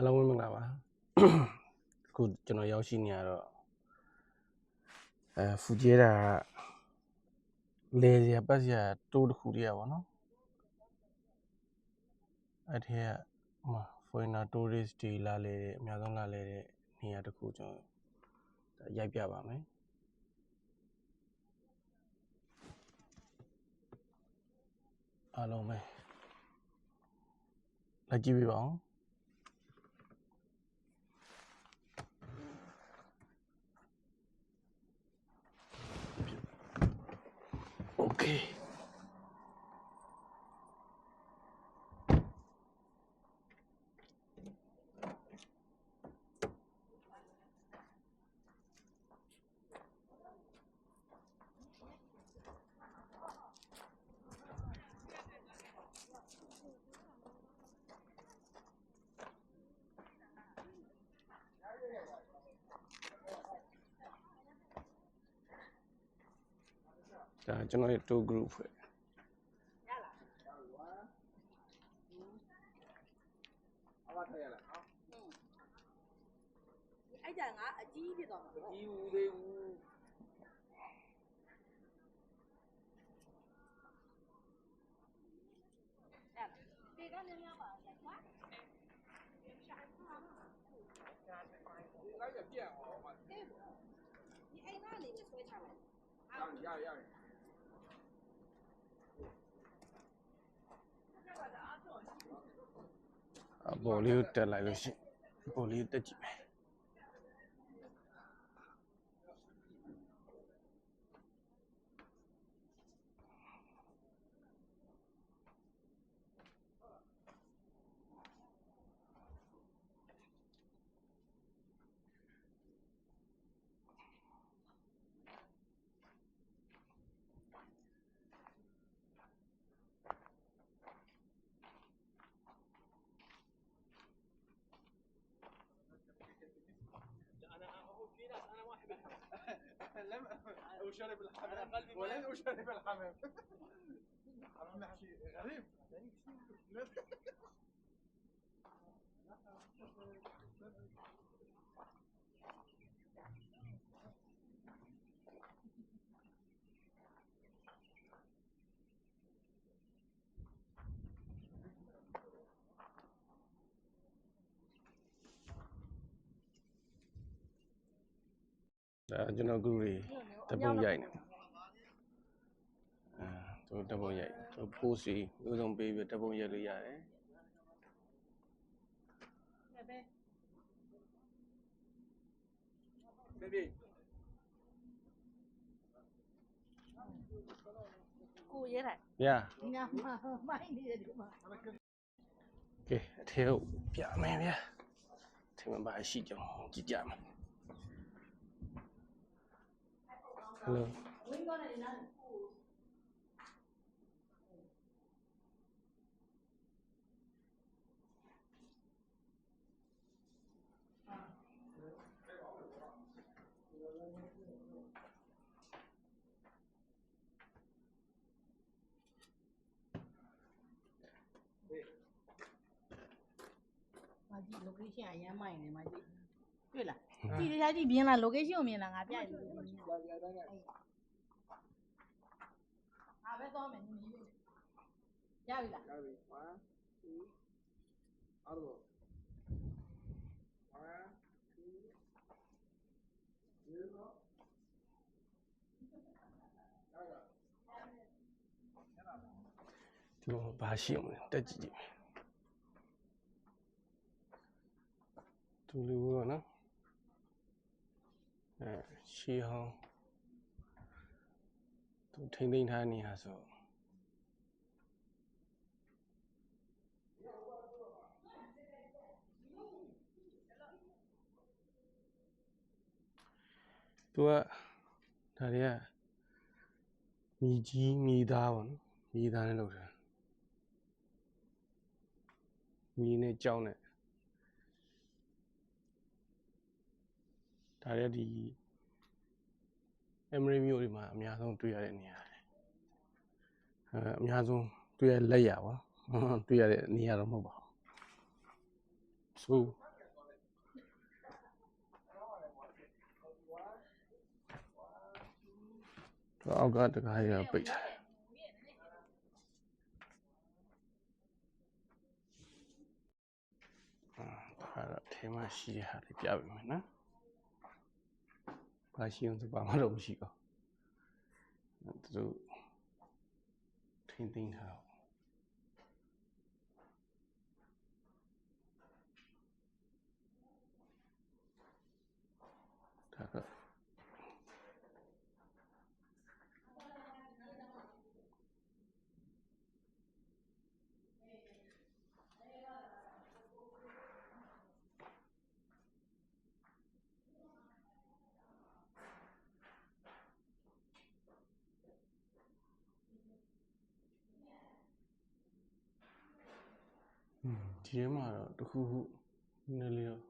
အားလုံးပဲမင်္ဂလာပါအခုကျွန်တော်ရောက်ရှိနေရတော့အဲဖူကျဲတာကလေစရာပတ်စရာတိုးတစ်ခုတည်းရပါတော့အဲ့ဒီကဟိုမှာ foreigner tourist တွေလာလေတဲ့အများဆုံးလာလေတဲ့နေရာတစ်ခုကျွန်တော်ရိုက်ပြပါမယ်အားလုံးပဲလိုက်ကြည့်ပြပါဦး ဒါကျွန်တော်ရဲ့ tour group ဖွဲ့အဲ့ကြငါအကြီးဖြစ်သွားမှာပေါ့ကြီးဦးသေးဘူးအဲ့ဒီကလည်းများပါလေကွာလိုက်ရပြက်အောင်ပါတဲ့ဒီအိမ်ကနေပဲဆွဲချလိုက်ရရရ ပေါ်လေးကိုတက်လိုက်လို့ရှိရင်အပေါ်လေးကိုတက်ကြည့်မယ် لم أشرب الحمام. ولن أشرب الحمام. حمام محشي غريب. ဒါကျွန်တော်ကူတွေတပုံရိုက်နေအဲသူတပုံရိုက်သူပိုးစီဥဆုံးပေးပြီးတပုံရိုက်လို့ရတယ်ဘယ်ဘယ်ကိုရဲတာညာညာမမိုင်းနေတယ်ဒီမှာကဲအထဲဟုတ်ပြမယ်ဗျာထင်မှာပါရှိကြောင်ကြည့်ကြမယ် Hello ဝင်းကောနေနားမကြီး location အရမ်းမိုင်းနေမကြီး တွေ့လားကြည့်တရားကြည့်မြင်လား location ကိုမြင်လားငါပြရည်ငါပဲသွားမယ်ညီလေးရပြီလားရပြီ1 2အားလုံးဒီမှာဘာရှိအောင်လဲတက်ကြည့်ကြည့်သူလေးဘောနော် အဲရှီဟောင်းသူထိမ့်သိမ့်ထားနေရဆိုသူကဒါတွေကမြေကြီးမြေသားပေါ့နော်မြေသားနဲ့လုပ်တာမြေနဲ့ကြောင်းနဲ့ ဒါလည်းဒီအမရီမျိုးတွေမှာအများဆုံးတွေ့ရတဲ့နေရာလေအဲအများဆုံးတွေ့ရလက်ရပါတွေ့ရတဲ့နေရာတော့မဟုတ်ပါဘူးဆိုတော့အောက်ကတကားရပိတ်ထားအဲ့ဒါထဲမှာရှိတဲ့ဟာလေးပြပေးမယ်နော် ဘာရှိအောင်ဆိုဘာမှတော့မရှိတော့သူတို့ထိမ့် ဒါက อืมဒီထဲမှာတော့တစ်ခုခုနည်းနည်းလေးတော့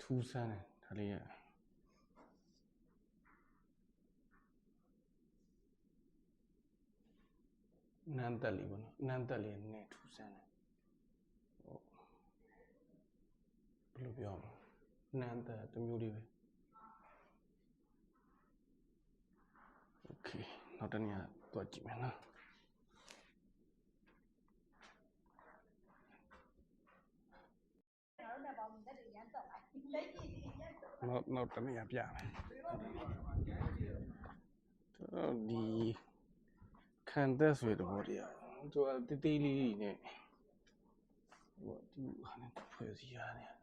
ထူးဆန်းတယ်ဒါလေးရနန်းတက်လေးပေါ့နော်နန်းတက်လေးနည်းနည်းထူးဆန်းတယ်ဟုတ်ဘယ်လိုပြောမလဲနန်းတက်တစ်မျိုးလေးပဲโอเคနောက်တစ်နေရာတော့ကြည့်မယ်နော် နောက်နောက်တစ်နေရာပြမယ်တော့ဒီခံသက်ဆွေတဘောတရားသူကတေးသေးလေးနဲ့ဟိုသူဟာနဲ့ဖွဲ့စည်းရတယ်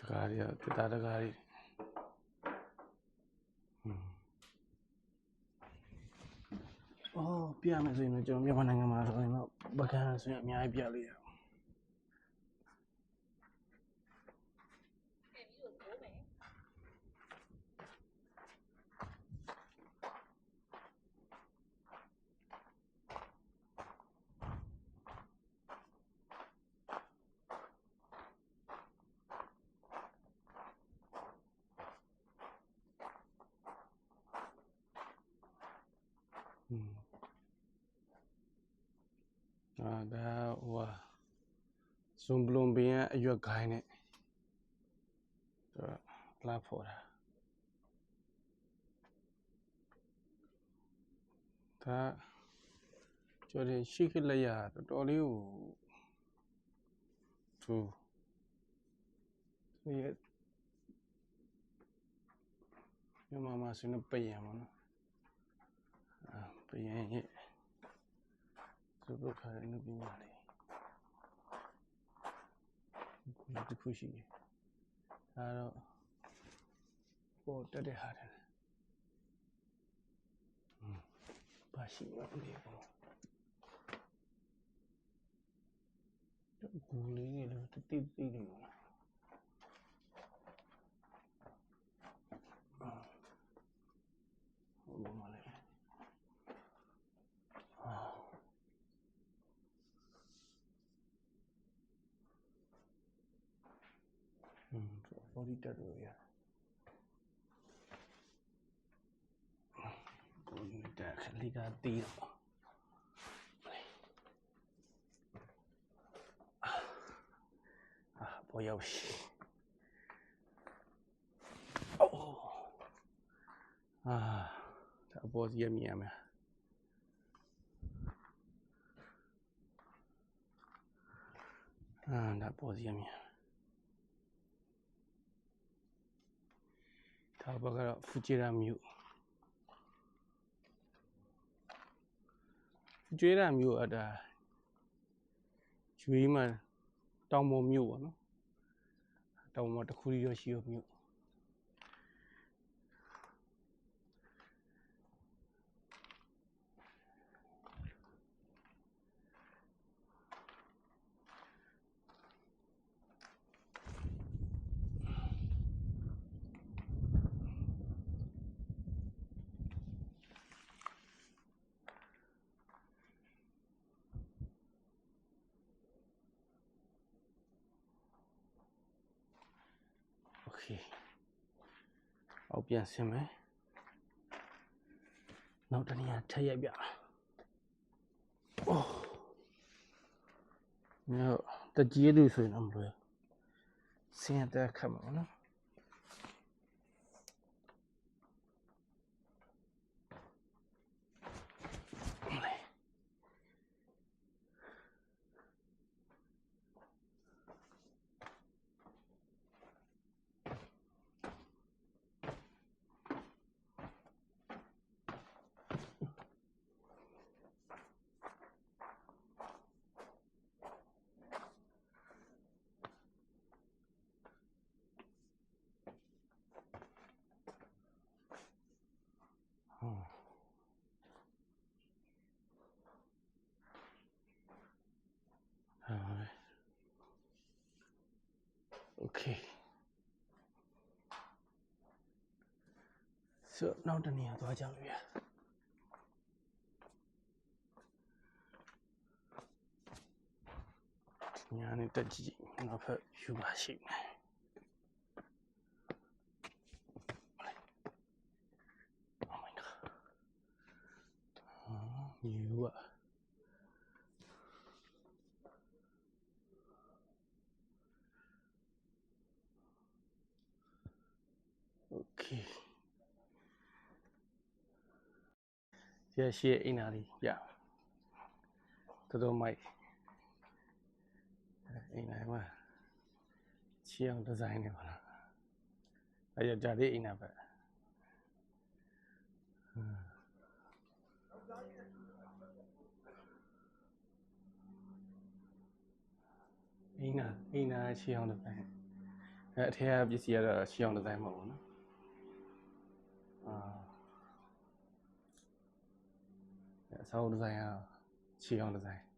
တ ကားတွေကတတာတကားတွေဟွန်းအော်ပြမယ်ဆိုရင်တော့ကျွန်တော်မြန်မာနိုင်ငံမှာဆိုရင်တော့ပကံဆိုရင်အများကြီးပြလို့ရအောင် အာဒါဟိုဟာဇွန်ဘလွန်ဘင်းရဲ့အရွက်ခိုင်းနဲ့တော့လာဖို့တာဒါကျော်ရင်ရှိခလက်ရတော်တော်လေးကိုသူသူရဲ့မြန်မာမှာဆိုရင်ပယံပါနော်အာပယံရဲ့ သူတို့ခါရနေပြီညာလေးဒီတစ်ခုရှိတယ်ဒါတော့ပေါ်တက်တဲ့ဟာတယ်ဟွန်းပါရှိပါဦးလေပေါ့ဂူလေးနေလို့တိတိတိနေမှာဟုတ်ပါမလဲအာ อื มဘောဒီတက်လို့ရဘောဒီတက်ခလီကတီးတော့အာဘောရောက် ရှိအိုးအာဒါဘောစီရမြင်ရမယ်အာဒါဘောစီရမြင်ဒါဘက်ကတော့ဖူဂျီရာမြို့ဖူဂျီရာမြို့အဒါကျွေးမှာတောင်ပေါ်မြို့ပေါ့နော်တောင်ပေါ်တစ်ခုတည်းရရှိရမြို့ เคအောက်ပြန်ဆင်းမယ်နောက်တစ်နေရာထပ်ရိုက်ပြအိုးညတကြီးသူဆိုရင်တော့မလွယ်ဆင်းရတဲ့ခက်မှာပေါ့နော်ဟာ okay ဆိုနောက်တနေရာသွားကြလို့ရညာနေတက်ကြည့်နောက်ဖက်ယူပါရှိမယ်你如果。 ရရှိရဲ့အိမ်နာလေးရတော်တော်မိုက်အဲ့အိမ်နာမှာချီအောင်ဒီဇိုင်းနေပါလားအဲ့ရကြတဲ့အိမ်နာပဲအိမ်နာအိမ်နာချီအောင်ဒီဇိုင်းအဲ့အထက်ကပစ္စည်းကတော့ချီအောင်ဒီဇိုင်းမဟုတ်ဘူးနော်အာ အဲ့